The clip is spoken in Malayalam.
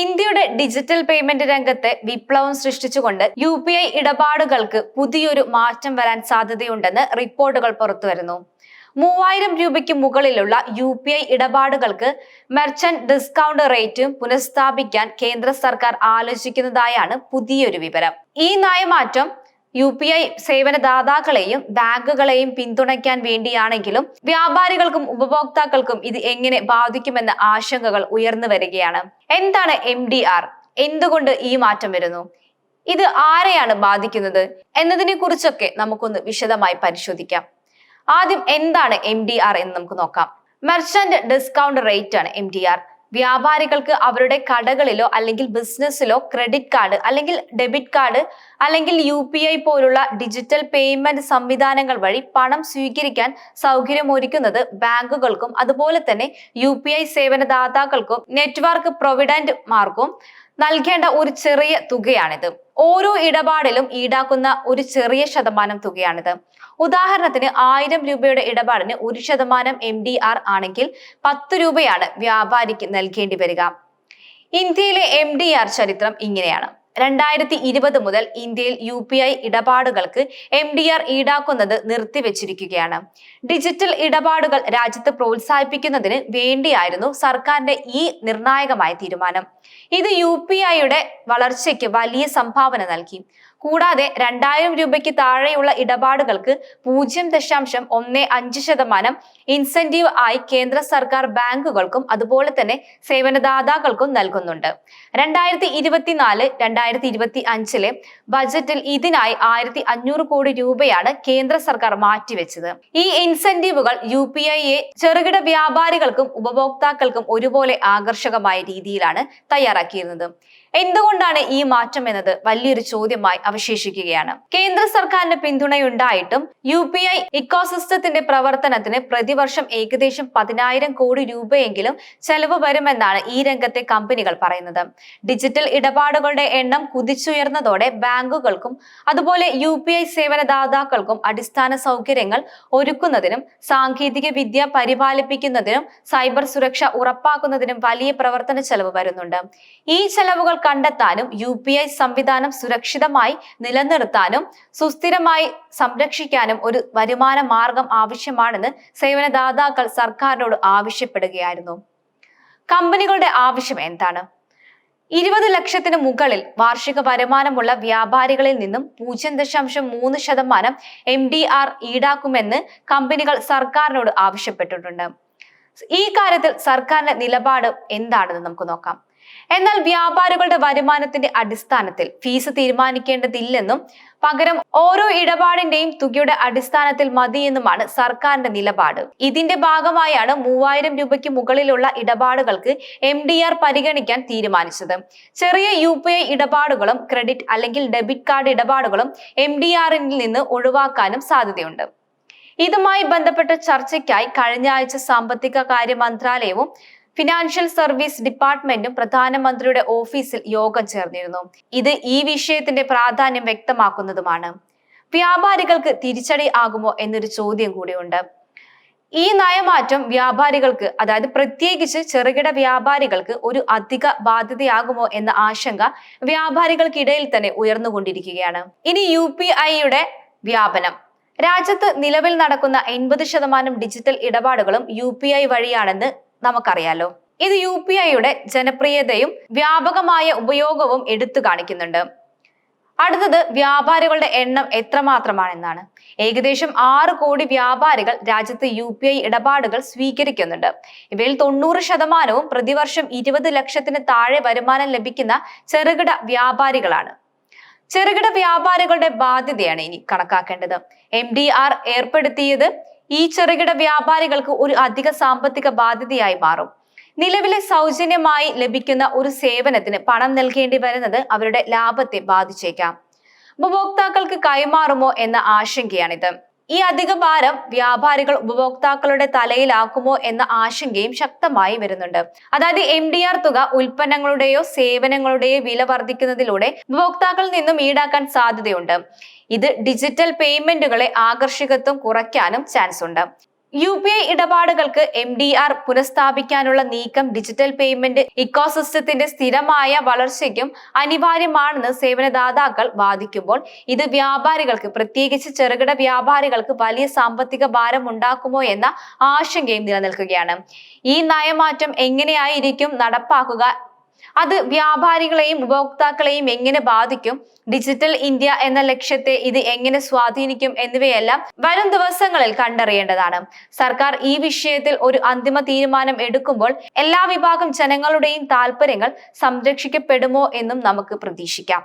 ഇന്ത്യയുടെ ഡിജിറ്റൽ പേയ്മെന്റ് രംഗത്തെ വിപ്ലവം സൃഷ്ടിച്ചുകൊണ്ട് യു പി ഐ ഇടപാടുകൾക്ക് പുതിയൊരു മാറ്റം വരാൻ സാധ്യതയുണ്ടെന്ന് റിപ്പോർട്ടുകൾ പുറത്തുവരുന്നു. മൂവായിരം രൂപയ്ക്ക് മുകളിലുള്ള യു പി ഐ ഇടപാടുകൾക്ക് മെർച്ചന്റ് ഡിസ്കൗണ്ട് റേറ്റും പുനഃസ്ഥാപിക്കാൻ കേന്ദ്ര സർക്കാർ ആലോചിക്കുന്നതായാണ് പുതിയൊരു വിവരം. ഈ നയമാറ്റം യു പി ഐ സേവനദാതാക്കളെയും ബാങ്കുകളെയും പിന്തുണയ്ക്കാൻ വേണ്ടിയാണെങ്കിലും വ്യാപാരികൾക്കും ഉപഭോക്താക്കൾക്കും ഇത് എങ്ങനെ ബാധിക്കുമെന്ന ആശങ്കകൾ ഉയർന്നു വരികയാണ്. എന്താണ് എം എന്തുകൊണ്ട് ഈ മാറ്റം വരുന്നു? ഇത് ആരെയാണ് ബാധിക്കുന്നത്? എന്നതിനെ കുറിച്ചൊക്കെ നമുക്കൊന്ന് വിശദമായി പരിശോധിക്കാം. ആദ്യം എന്താണ് എം ഡി ആർ എന്ന് നമുക്ക് നോക്കാം. മെർച്ചന്റ് ഡിസ്കൗണ്ട് റേറ്റ് ആണ് എം ഡി ആർ. വ്യാപാരികൾക്ക് അവരുടെ കടകളിലോ അല്ലെങ്കിൽ ബിസിനസ്സിലോ ക്രെഡിറ്റ് കാർഡ് അല്ലെങ്കിൽ ഡെബിറ്റ് കാർഡ് അല്ലെങ്കിൽ യു പോലുള്ള ഡിജിറ്റൽ പേയ്മെന്റ് സംവിധാനങ്ങൾ വഴി പണം സ്വീകരിക്കാൻ സൗകര്യമൊരുക്കുന്നത് ബാങ്കുകൾക്കും അതുപോലെ തന്നെ യു സേവനദാതാക്കൾക്കും നെറ്റ്വർക്ക് പ്രൊവിഡന്റ്മാർക്കും നൽകേണ്ട ഒരു ചെറിയ തുകയാണിത്. ഓരോ ഇടപാടിലും ഈടാക്കുന്ന ഒരു ചെറിയ ശതമാനം തുകയാണിത്. ഉദാഹരണത്തിന് ആയിരം രൂപയുടെ ഇടപാടിന് ഒരു ശതമാനം എം ഡി ആർ ആണെങ്കിൽ പത്ത് രൂപയാണ് വ്യാപാരിക്ക് നൽകേണ്ടി വരിക. ഇന്ത്യയിലെ എം ഡി ആർ ചരിത്രം ഇങ്ങനെയാണ്. രണ്ടായിരത്തി ഇരുപത് മുതൽ ഇന്ത്യയിൽ യു പി ഐ ഇടപാടുകൾക്ക് എം ഡി ആർ ഈടാക്കുന്നത് നിർത്തിവെച്ചിരിക്കുകയാണ്. ഡിജിറ്റൽ ഇടപാടുകൾ രാജ്യത്ത് പ്രോത്സാഹിപ്പിക്കുന്നതിന് വേണ്ടിയായിരുന്നു സർക്കാരിന്റെ ഈ നിർണായകമായ തീരുമാനം. ഇത് യു പി ഐയുടെ വളർച്ചയ്ക്ക് വലിയ സംഭാവന നൽകി. കൂടാതെ രണ്ടായിരം രൂപയ്ക്ക് താഴെയുള്ള ഇടപാടുകൾക്ക് പൂജ്യം ദശാംശം ഒന്ന് അഞ്ച് ശതമാനം ഇൻസെന്റീവ് ആയി കേന്ദ്ര സർക്കാർ ബാങ്കുകൾക്കും അതുപോലെ തന്നെ സേവനദാതാക്കൾക്കും നൽകുന്നുണ്ട്. രണ്ടായിരത്തി ഇരുപത്തിനാല് രണ്ടായിരത്തി ഇരുപത്തി അഞ്ചിലെ ബജറ്റിൽ ഇതിനായി ആയിരത്തി അഞ്ഞൂറ് കോടി രൂപയാണ് കേന്ദ്ര സർക്കാർ മാറ്റിവെച്ചത്. ഈ ഇൻസെന്റീവുകൾ യു പി ഐയെ ചെറുകിട വ്യാപാരികൾക്കും ഉപഭോക്താക്കൾക്കും ഒരുപോലെ ആകർഷകമായ രീതിയിലാണ് തയ്യാറാക്കിയിരുന്നത്. എന്തുകൊണ്ടാണ് ഈ മാറ്റം എന്നത് വലിയൊരു ചോദ്യമായി അവശേഷിക്കുകയാണ്? കേന്ദ്ര സർക്കാരിന്റെ പിന്തുണയുണ്ടായിട്ടും യു പി ഐ ഇക്കോസിസ്റ്റത്തിന്റെ പ്രവർത്തനത്തിന് പ്രതിവർഷം ഏകദേശം പതിനായിരം കോടി രൂപയെങ്കിലും ചെലവ് വരുമെന്നാണ് ഈ രംഗത്തെ കമ്പനികൾ പറയുന്നത്. ഡിജിറ്റൽ ഇടപാടുകളുടെ എണ്ണം കുതിച്ചുയർന്നതോടെ ബാങ്കുകൾക്കും അതുപോലെ യു പി ഐ സേവനദാതാക്കൾക്കും അടിസ്ഥാന സൗകര്യങ്ങൾ ഒരുക്കുന്നതിനും സാങ്കേതിക വിദ്യ പരിപാലിപ്പിക്കുന്നതിനും സൈബർ സുരക്ഷ ഉറപ്പാക്കുന്നതിനും വലിയ പ്രവർത്തന ചെലവ് വരുന്നുണ്ട്. ഈ ചെലവുകൾ കണ്ടെത്താനും യു പി ഐ സംവിധാനം സുരക്ഷിതമായി നിലനിർത്താനും സുസ്ഥിരമായി സംരക്ഷിക്കാനും ഒരു വരുമാന മാർഗം ആവശ്യമാണെന്ന് സേവനദാതാക്കൾ സർക്കാരിനോട് ആവശ്യപ്പെടുകയായിരുന്നു. കമ്പനികളുടെ ആവശ്യം എന്താണ്? ഇരുപത് ലക്ഷത്തിന് മുകളിൽ വാർഷിക വരുമാനമുള്ള വ്യാപാരികളിൽ നിന്നും പൂജ്യം ദശാംശം മൂന്ന് ശതമാനം എം ഡി ആർ ഈടാക്കുമെന്ന് കമ്പനികൾ സർക്കാരിനോട് ആവശ്യപ്പെട്ടിട്ടുണ്ട്. ഈ കാര്യത്തിൽ സർക്കാരിന്റെ നിലപാട് എന്താണെന്ന് നമുക്ക് നോക്കാം. എന്നാൽ വ്യാപാരികളുടെ വരുമാനത്തിന്റെ അടിസ്ഥാനത്തിൽ ഫീസ് തീരുമാനിക്കേണ്ടതില്ലെന്നും പകരം ഓരോ ഇടപാടിന്റെയും തുകയുടെ അടിസ്ഥാനത്തിൽ മതിയെന്നുമാണ് സർക്കാരിന്റെ നിലപാട്. ഇതിന്റെ ഭാഗമായാണ് മൂവായിരം രൂപയ്ക്ക് മുകളിലുള്ള ഇടപാടുകൾക്ക് എം ഡി ആർ പരിഗണിക്കാൻ തീരുമാനിച്ചത്. ചെറിയ യു പി ഐ ഇടപാടുകളും ക്രെഡിറ്റ് അല്ലെങ്കിൽ ഡെബിറ്റ് കാർഡ് ഇടപാടുകളും എം ഡി ആറിൽ നിന്ന് ഒഴിവാക്കാനും സാധ്യതയുണ്ട്. ഇതുമായി ബന്ധപ്പെട്ട ചർച്ചയ്ക്കായി കഴിഞ്ഞ ആഴ്ച സാമ്പത്തിക കാര്യ മന്ത്രാലയവും ഫിനാൻഷ്യൽ സർവീസ് ഡിപ്പാർട്ട്മെന്റും പ്രധാനമന്ത്രിയുടെ ഓഫീസിൽ യോഗം ചേർന്നിരുന്നു. ഇത് ഈ വിഷയത്തിന്റെ പ്രാധാന്യം വ്യക്തമാക്കുന്നതുമാണ്. വ്യാപാരികൾക്ക് തിരിച്ചടി ആകുമോ എന്നൊരു ചോദ്യം കൂടിയുണ്ട്. ഈ നയമാറ്റം വ്യാപാരികൾക്ക് അതായത് പ്രത്യേകിച്ച് ചെറുകിട വ്യാപാരികൾക്ക് ഒരു അധിക ബാധ്യതയാകുമോ എന്ന ആശങ്ക വ്യാപാരികൾക്കിടയിൽ തന്നെ ഉയർന്നുകൊണ്ടിരിക്കുകയാണ്. ഇനി യു പി ഐയുടെ വ്യാപനം. രാജ്യത്ത് നിലവിൽ നടക്കുന്ന എൺപത് ശതമാനം ഡിജിറ്റൽ ഇടപാടുകളും യു പി ഐ വഴിയാണെന്ന് നമുക്കറിയാലോ. ഇത് യു പി ഐയുടെ ജനപ്രിയതയും വ്യാപകമായ ഉപയോഗവും എടുത്തു കാണിക്കുന്നുണ്ട്. അടുത്തത് വ്യാപാരികളുടെ എണ്ണം എത്രമാത്രമാണെന്നാണ്. ഏകദേശം ആറ് കോടി വ്യാപാരികൾ രാജ്യത്ത് യു പി ഐ ഇടപാടുകൾ സ്വീകരിക്കുന്നുണ്ട്. ഇവയിൽ തൊണ്ണൂറ് ശതമാനവും പ്രതിവർഷം ഇരുപത് ലക്ഷത്തിന് താഴെ വരുമാനം ലഭിക്കുന്ന ചെറുകിട വ്യാപാരികളാണ്. ചെറുകിട വ്യാപാരികളുടെ ബാധ്യതയാണ് ഇനി കണക്കാക്കേണ്ടത്. എം ഡി ആർ ഏർപ്പെടുത്തിയത് ഈ ചെറുകിട വ്യാപാരികൾക്ക് ഒരു അധിക സാമ്പത്തിക ബാധ്യതയായി മാറും. നിലവിലെ സൗജന്യമായി ലഭിക്കുന്ന ഒരു സേവനത്തിന് പണം നൽകേണ്ടി വരുന്നത് അവരുടെ ലാഭത്തെ ബാധിച്ചേക്കാം. ഉപഭോക്താക്കൾക്ക് കൈമാറുമോ എന്ന ആശങ്കയാണിത്. ഈ അധിക ഭാരം വ്യാപാരികൾ ഉപഭോക്താക്കളുടെ തലയിലാക്കുമോ എന്ന ആശങ്കയും ശക്തമായി വരുന്നുണ്ട്. അതായത് എം ഡി ആർ തുക ഉൽപ്പന്നങ്ങളുടെയോ സേവനങ്ങളുടെയോ വില വർദ്ധിക്കുന്നതിലൂടെ ഉപഭോക്താക്കളിൽ നിന്നും ഈടാക്കാൻ സാധ്യതയുണ്ട്. ഇത് ഡിജിറ്റൽ പേയ്മെന്റുകളെ ആകർഷകത്വം കുറയ്ക്കാനും ചാൻസ് ഉണ്ട് യു പി ഐ ഇടപാടുകൾക്ക് എം ഡി ആർ പുനഃസ്ഥാപിക്കാനുള്ള നീക്കം ഡിജിറ്റൽ പേയ്മെന്റ് ഇക്കോസിസ്റ്റത്തിന്റെ സ്ഥിരമായ വളർച്ചയ്ക്കും അനിവാര്യമാണെന്ന് സേവനദാതാക്കൾ വാദിക്കുമ്പോൾ ഇത് വ്യാപാരികൾക്ക് പ്രത്യേകിച്ച് ചെറുകിട വ്യാപാരികൾക്ക് വലിയ സാമ്പത്തിക ഭാരം ഉണ്ടാക്കുമോ എന്ന ആശങ്കയും നിലനിൽക്കുകയാണ്. ഈ നയമാറ്റം എങ്ങനെയായിരിക്കും നടപ്പാക്കുക അത് വ്യാപാരികളെയും ഉപഭോക്താക്കളെയും എങ്ങനെ ബാധിക്കും? ഡിജിറ്റൽ ഇന്ത്യ എന്ന ലക്ഷ്യത്തെ ഇത് എങ്ങനെ സ്വാധീനിക്കും എന്നിവയെല്ലാം വരും ദിവസങ്ങളിൽ കണ്ടറിയേണ്ടതാണ്. സർക്കാർ ഈ വിഷയത്തിൽ ഒരു അന്തിമ തീരുമാനം എടുക്കുമ്പോൾ എല്ലാ വിഭാഗം ജനങ്ങളുടെയും താല്പര്യങ്ങൾ സംരക്ഷിക്കപ്പെടുമോ എന്നും നമുക്ക് പ്രതീക്ഷിക്കാം.